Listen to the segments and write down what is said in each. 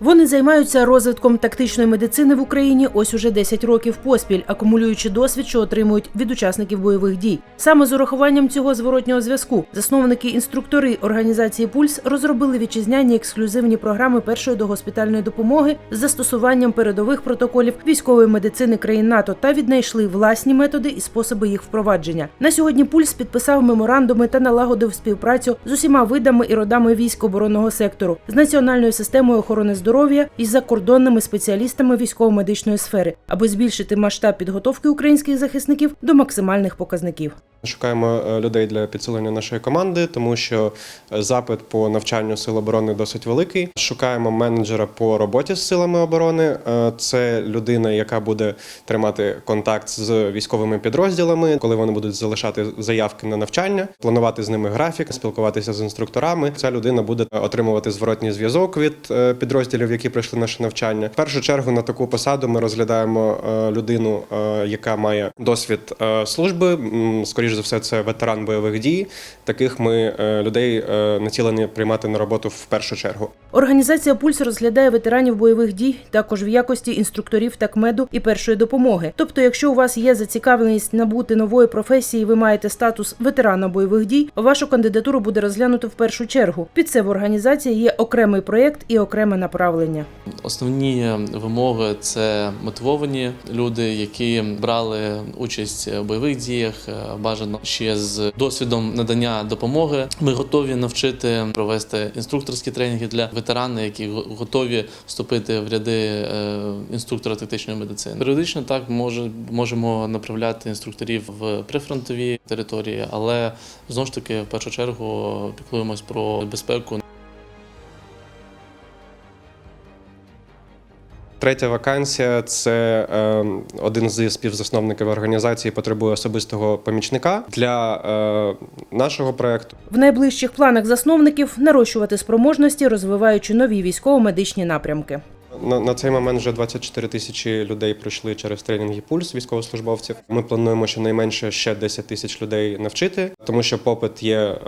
Вони займаються розвитком тактичної медицини в Україні ось уже 10 років поспіль, акумулюючи досвід, що отримують від учасників бойових дій. Саме з урахуванням цього зворотнього зв'язку засновники інструктори організації Пульс розробили вітчизняні ексклюзивні програми першої догоспітальної допомоги з застосуванням передових протоколів військової медицини країн НАТО та віднайшли власні методи і способи їх впровадження. На сьогодні Пульс підписав меморандуми та налагодив співпрацю з усіма видами і родами військ оборонного сектору, з національною системою охорони здоров'я і з закордонними спеціалістами військово-медичної сфери, аби збільшити масштаб підготовки українських захисників до максимальних показників. Шукаємо е, людей для підсилення нашої команди, тому що е, запит по навчанню сил оборони досить великий. Шукаємо менеджера по роботі з силами оборони. Е, Це людина, яка буде тримати контакт з військовими підрозділами, коли вони будуть залишати заявки на навчання, планувати з ними графік, спілкуватися з інструкторами. Ця людина буде отримувати зворотній зв'язок від е, підрозділів, які пройшли наше навчання. В першу чергу на таку посаду ми розглядаємо е, людину, е, яка має досвід е, служби. М, Скоріш за все, це ветеран бойових дій. Таких ми людей націлені приймати на роботу в першу чергу. Організація Пульс розглядає ветеранів бойових дій також в якості інструкторів такмеду і першої допомоги. Тобто, якщо у вас є зацікавленість набути нової професії, ви маєте статус ветерана бойових дій, вашу кандидатуру буде розглянуто в першу чергу. Під це в організації є окремий проєкт і окреме направлення. Основні вимоги це мотивовані люди, які брали участь в бойових діях, бажано ще з досвідом надання допомоги. Ми готові навчити провести інструкторські тренінги для ветеранів, які готові вступити в ряди е, інструктора тактичної медицини. Періодично так може можемо направляти інструкторів в прифронтові території, але знову ж таки в першу чергу піклуємось про безпеку Третя вакансія це е, один зі співзасновників організації потребує особистого помічника для е, нашого проекту. В найближчих планах засновників нарощувати спроможності, розвиваючи нові військово-медичні напрямки. На, на цей момент вже 24 тисячі людей пройшли через тренінги пульс військовослужбовців. Ми плануємо щонайменше ще 10 тисяч людей навчити, тому що попит є е,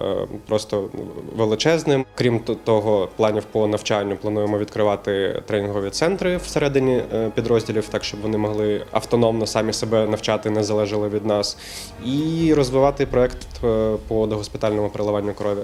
просто величезним. Крім того, планів по навчанню плануємо відкривати тренінгові центри всередині е, підрозділів, так щоб вони могли автономно самі себе навчати, не залежали від нас, і розвивати проект е, по догоспітальному переливанню крові.